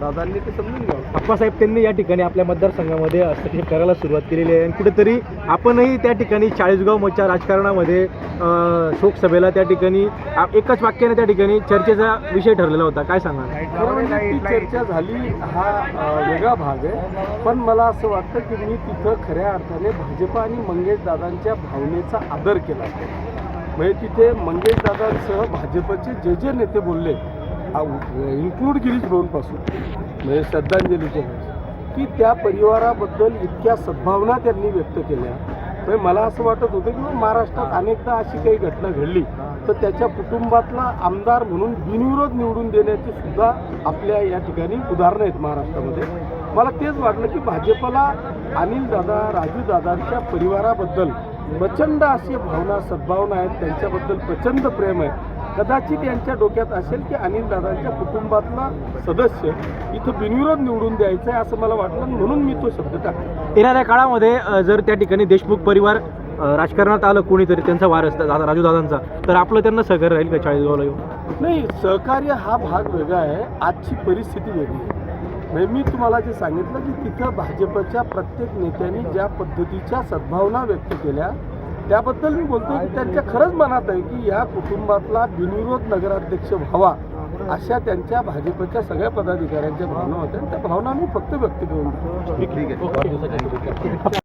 दादांनी ते समजून घ्यावं. अप्पासाहेब त्यांनी या ठिकाणी आपल्या मतदारसंघामध्ये हस्तक्षेप करायला सुरुवात केलेली आहे. आणि कुठेतरी आपणही त्या ठिकाणी चाळीसगाव मोर्चा राजकारणामध्ये शोकसभेला त्या ठिकाणी एकच वाक्याने त्या ठिकाणी चर्चेचा विषय ठरलेला होता. काय सांगा म्हणजे ती चर्चा झाली हा वेगळा भाग आहे. पण मला असं वाटतं की मी तिथं खऱ्या अर्थाने भाजप आणि मंगेश दादांच्या भावनेचा आदर केला. म्हणजे तिथे मंगेश दादांसह भाजपचे जे जे नेते बोलले इन्क्लूड गिरीश लोनपासून म्हणजे श्रद्धांजलीचे. की त्या परिवाराबद्दल इतक्या सद्भावना त्यांनी व्यक्त केल्या. म्हणजे मला असं वाटत होतं की महाराष्ट्रात अनेकदा अशी काही घटना घडली तर त्याच्या कुटुंबातला आमदार म्हणून बिनविरोध निवडून देण्याची सुद्धा आपल्या या ठिकाणी उदाहरणं आहेत महाराष्ट्रामध्ये. मला तेच वाटलं की भाजपला अनिल दादा राजू दादांच्या परिवाराबद्दल प्रचंड अशी भावना सद्भावना आहेत त्यांच्याबद्दल प्रचंड प्रेम आहे. कदाचित यांच्या डोक्यात असेल की अनिल दादांच्या कुटुंबातला सदस्य इथं बिनविरोध निवडून द्यायचं आहे असं मला वाटलं म्हणून मी तो शब्द टाकला. येणाऱ्या काळामध्ये जर त्या ठिकाणी देशमुख परिवार राजकारणात आलं कोणीतरी त्यांचा वार असतं दादा राजू दादांचा तर आपलं त्यांना सहकार्य राहील का चाळीसगावला येऊन? नाही सहकार्य हा भाग वेगळा आहे आजची परिस्थिती वेगळी आहे. म्हणजे मी तुम्हाला जे सांगितलं की तिथं भाजपच्या प्रत्येक नेत्यांनी ज्या पद्धतीच्या सद्भावना व्यक्त केल्या त्याबद्दल मी बोलतो की त्यांच्या खरंच मनात आहे की या कुटुंबातला बिनविरोध नगराध्यक्ष व्हावा अशा त्यांच्या भाजपच्या सगळ्या पदाधिकाऱ्यांच्या भावना होत्या. आणि त्या भावना मी फक्त व्यक्त करून ठीक आहे.